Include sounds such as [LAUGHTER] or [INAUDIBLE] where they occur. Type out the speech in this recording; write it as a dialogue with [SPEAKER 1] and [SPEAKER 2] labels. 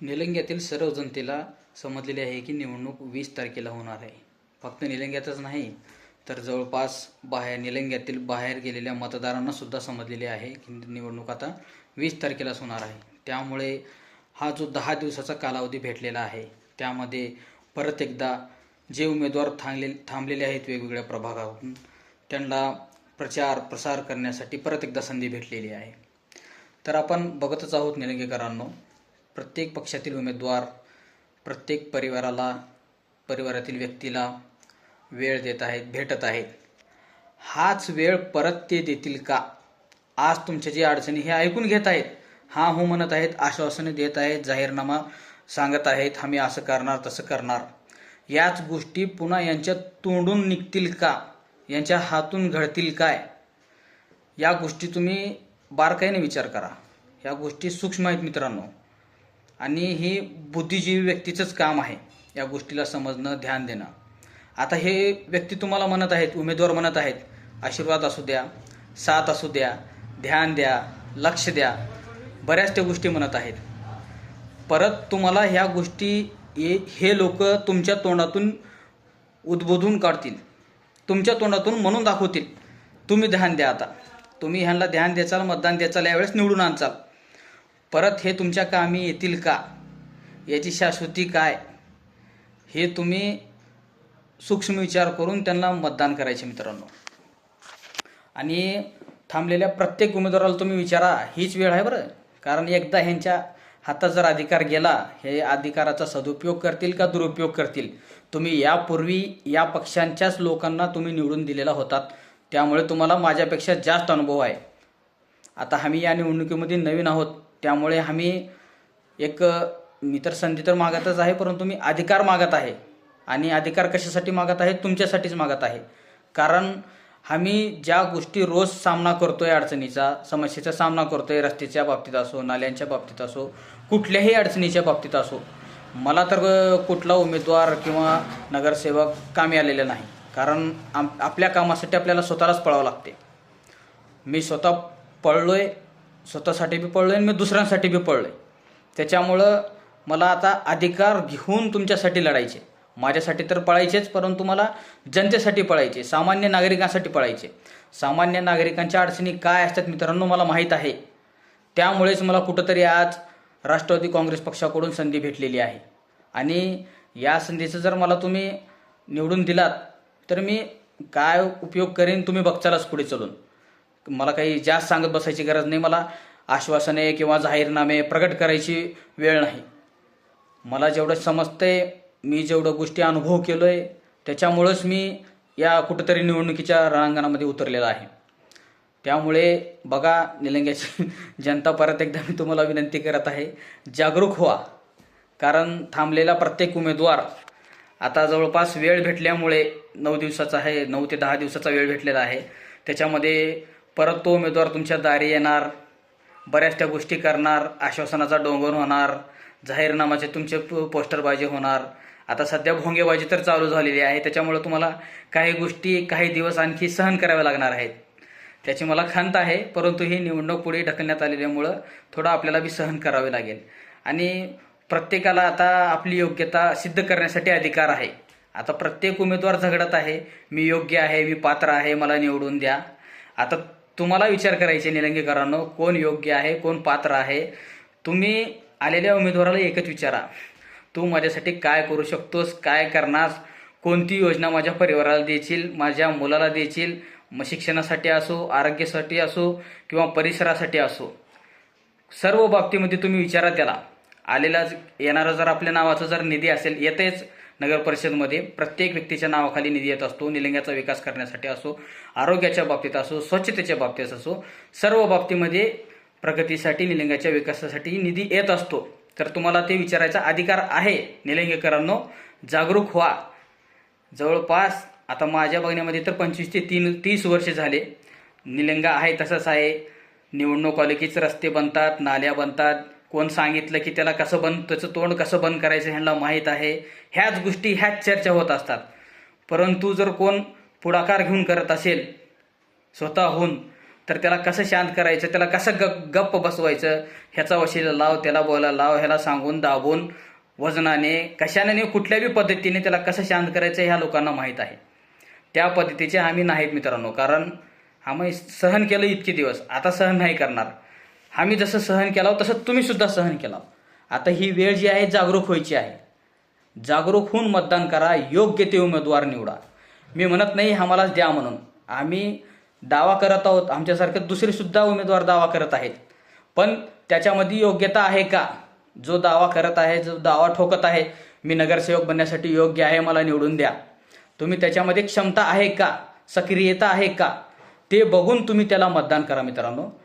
[SPEAKER 1] निलंग्यातील सर्व जनतेला समजलेले आहे की निवडणूक वीस तारखेला होणार आहे. फक्त निलंग्यातच नाही तर जवळपास बाहेर निलंग्यातील बाहेर गेलेल्या मतदारांना सुद्धा समजलेले आहे की निवडणूक आता वीस तारखेलाच होणार आहे. त्यामुळे हा जो दहा दिवसाचा कालावधी भेटलेला आहे त्यामध्ये परत एकदा जे उमेदवार थांबले थांबलेले आहेत वेगवेगळ्या प्रभागातून त्यांना प्रचार प्रसार करण्यासाठी परत एकदा संधी भेटलेली आहे. तर आपण बघतच आहोत निलंगेकरांनो प्रत्येक पक्षातील उमेदवार प्रत्येक परिवाराला परिवारातील व्यक्तीला वेळ देत आहेत भेटत आहेत. हाच वेळ परत ते देतील का? आज तुमच्या जी अडचणी हे ऐकून घेत आहेत. हा हो म्हणत आहेत आश्वासने देत आहेत जाहीरनामा सांगत आहेत आम्ही असं करणार तसं करणार. याच गोष्टी पुन्हा यांच्या तोंडून निघतील का? यांच्या हातून घडतील काय? या गोष्टी तुम्ही बारकाईने विचार करा. या गोष्टी सूक्ष्म आहेत मित्रांनो. आणि ही बुद्धिजीवी व्यक्तीचंच काम आहे या गोष्टीला समजणं ध्यान देणं. आता हे व्यक्ती तुम्हाला म्हणत आहेत उमेदवार म्हणत आहेत आशीर्वाद असू द्या साथ असू द्या ध्यान द्या लक्ष द्या बऱ्याच त्या गोष्टी म्हणत आहेत. परत तुम्हाला ह्या गोष्टी हे- हे लोक तुमच्या तोंडातून उद्बोधून काढतील. तुमच्या तोंडातून म्हणून दाखवतील. तुम्ही ध्यान द्या आता. तुम्ही ह्यांना ध्यान द्याचाल मतदान द्याचाल यावेळेस निवडून आणचाल. परत हे तुमच्या कामी येतील का? याची शाश्वती काय? हे तुम्ही सूक्ष्म विचार करून त्यांना मतदान करायचे मित्रांनो. आणि थांबलेल्या प्रत्येक उमेदवाराला तुम्ही विचारा हीच वेळ आहे बरं. कारण एकदा ह्यांच्या हातात जर अधिकार गेला हे अधिकाराचा सदुपयोग करतील का दुरुपयोग करतील? तुम्ही यापूर्वी या पक्षांच्याच लोकांना तुम्ही निवडून दिलेला होतात. त्यामुळे तुम्हाला माझ्यापेक्षा जास्त अनुभव आहे. आता आम्ही या निवडणुकीमध्ये नवीन आहोत. त्यामुळे आम्ही एक मी तर संधी तर मागतच आहे परंतु मी अधिकार मागत आहे. आणि अधिकार कशासाठी मागत आहे? तुमच्यासाठीच मागत आहे. कारण आम्ही ज्या गोष्टी रोज सामना करतोय अडचणीचा समस्येचा सामना करतोय रस्त्याच्या बाबतीत असो नाल्यांच्या बाबतीत असो कुठल्याही अडचणीच्या बाबतीत असो मला तर कुठला उमेदवार किंवा नगरसेवक कामी आलेला नाही. कारण आम आपल्या कामासाठी आपल्याला स्वतःलाच पळावं लागते. मी स्वतः पळलो आहे स्वतःसाठी बी पळलोय आणि मी दुसऱ्यांसाठी बी पळलोय त्याच्यामुळं मला आता अधिकार घेऊन तुमच्यासाठी लढायचे. माझ्यासाठी तर पळायचेच परंतु मला जनतेसाठी पळायचे सामान्य नागरिकांसाठी पळायचे. सामान्य नागरिकांच्या अडचणी काय असतात मित्रांनो मला माहीत आहे. त्यामुळेच मला कुठंतरी आज राष्ट्रवादी काँग्रेस पक्षाकडून संधी भेटलेली आहे. आणि या संधीचं जर मला तुम्ही निवडून दिलात तर मी काय उपयोग करेन तुम्ही बघचालच पुढे चलून. मला काही जास्त सांगत बसायची गरज नाही. मला आश्वासने किंवा जाहीरनामे प्रकट करायची वेळ नाही. मला जेवढं समजतंय मी जेवढं गोष्टी अनुभव केलोय त्याच्यामुळंच मी या कुठंतरी निवडणुकीच्या रणांगणामध्ये उतरलेला आहे. त्यामुळे बघा निलंग्याची [LAUGHS] जनता परत एकदा मी तुम्हाला विनंती करत आहे जागरूक व्हा. कारण थांबलेला प्रत्येक उमेदवार आता जवळपास वेळ भेटल्यामुळे नऊ दिवसाचा आहे नऊ ते दहा दिवसाचा वेळ भेटलेला आहे. त्याच्यामध्ये परत तो उमेदवार तुमच्या दारी येणार बऱ्याच त्या गोष्टी करणार आश्वासनाचा डोंगर होणार जाहीरनामाचे तुमचे पोस्टरबाजी होणार. आता सध्या भोंगेबाजी तर चालू झालेली आहे त्याच्यामुळे तुम्हाला काही गोष्टी काही दिवस आणखी सहन कराव्या लागणार आहेत. त्याची मला खंत आहे परंतु ही निवडणूक पुढे ढकलण्यात आलेल्यामुळं थोडं आपल्याला बी सहन करावे लागेल. आणि प्रत्येकाला आता आपली योग्यता सिद्ध करण्यासाठी अधिकार आहे. आता प्रत्येक उमेदवार झगडत आहे मी योग्य आहे मी पात्र आहे मला निवडून द्या. आता तुम्हाला विचार करायचे निलंगेकरांनो कोण योग्य आहे कोण पात्र आहे? तुम्ही आलेल्या उमेदवाराला एकच विचारा. तू माझ्यासाठी काय करू शकतोस काय करणार? कोणती योजना माझ्या परिवाराला देशील माझ्या मुलाला देशील? मग शिक्षणासाठी असो आरोग्यासाठी असो किंवा परिसरासाठी असो. सर्व बाबतीमध्ये तुम्ही विचारा त्याला. आलेला येणारा जर आपल्या नावाचा जर निधी असेल येतेच. नगर परिषदमध्ये प्रत्येक व्यक्तीच्या नावाखाली निधी येत असतो निलंग्याचा विकास करण्यासाठी असो आरोग्याच्या बाबतीत असो स्वच्छतेच्या बाबतीत असो सर्व बाबतीमध्ये प्रगतीसाठी निलंग्याच्या विकासासाठी निधी येत असतो. तर तुम्हाला ते विचारायचा अधिकार आहे. निलंगेकरांनो जागरूक व्हा. जवळपास आता माझ्या बघण्यामध्ये तर पंचवीस ते तीन तीस वर्षे झाले. निलंगा आहे तसंच आहे. निवडणूक आले कीच रस्ते बनतात नाल्या बनतात. कोण सांगितलं की त्याला कसं बंद त्याचं तोंड कसं बंद करायचं ह्यांना माहीत आहे. ह्याच गोष्टी ह्याच चर्चा होत असतात. परंतु जर कोण पुढाकार घेऊन करत असेल स्वतःहून तर त्याला कसं शांत करायचं त्याला कसं ग गप्प बसवायचं ह्याचा वशिला लाव त्याला बोला लाव ह्याला सांगून दाबून वजनाने कशाने नाही कुठल्याही पद्धतीने त्याला कसं शांत करायचं ह्या लोकांना माहीत आहे. त्या पद्धतीचे आम्ही नाहीत मित्रांनो कारण आम्ही सहन केलं इतके दिवस आता सहन नाही करणार. आम्ही जसं सहन केलं तसं तुम्ही सुद्धा सहन केला आता ही वेळ जी आहे जागरूक व्हायची आहे. जागरूक होऊन मतदान करा योग्य ते उमेदवार निवडा. मी म्हणत नाही आम्हालाच द्या म्हणून. आम्ही दावा करत आहोत आमच्यासारखे दुसरेसुद्धा उमेदवार दावा करत आहेत. पण त्याच्यामध्ये योग्यता आहे का? जो दावा करत आहे जो दावा ठोकत आहे मी नगरसेवक बनण्यासाठी योग्य आहे मला निवडून द्या. तुम्ही त्याच्यामध्ये क्षमता आहे का? सक्रियता आहे का? ते बघून तुम्ही त्याला मतदान करा मित्रांनो.